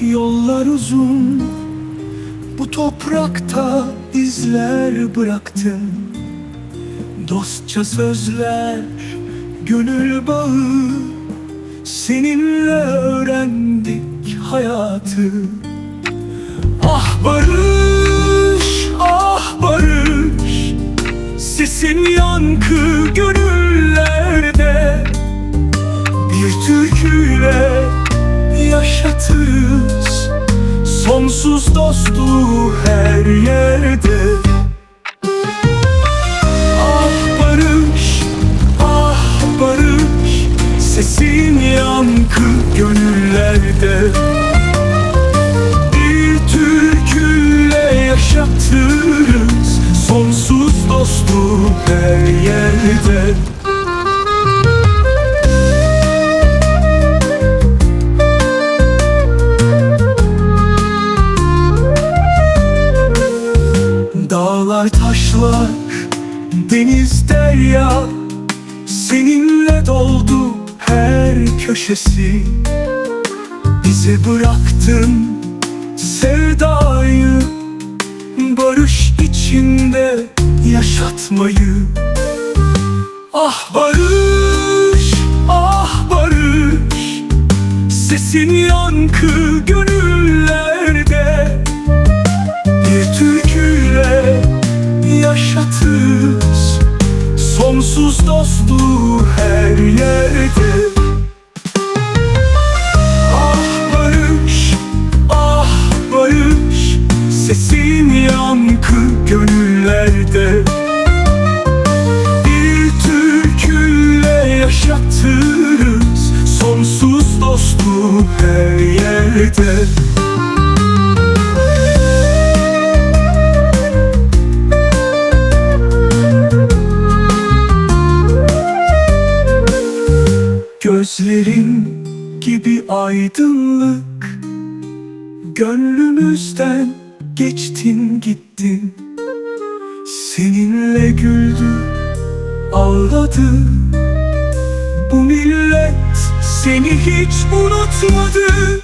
Yıllar uzun. Bu toprakta izler bıraktın Dostça sözler, gönül bağı. Seninle öğrendik hayatı. Ah barış, ah barış. Sesin yankı gönüllerde. Bir türküyle yaşatırız. Sonsuz dostluğu her yerde. Ah barış, ah barış Sesin yankı gönüllerde. Bir türküyle yaşatırız. Sonsuz dostluğu her yerde taşlar, deniz derya Seninle doldu her köşesi. Bize bıraktın sevdayı Barış içinde yaşatmayı. Ah barış, ah barış Sesin yankı gönüllerde Dostluğu her yerde. Ah barış, ah barış Sesin yankı gönüllerde. Bir türküyle yaşatırız Sonsuz dostluğu her yerde Gözlerin gibi aydınlık. Gönlümüzden geçtin gittin. Seninle güldü, ağladı. Bu millet seni hiç unutmadı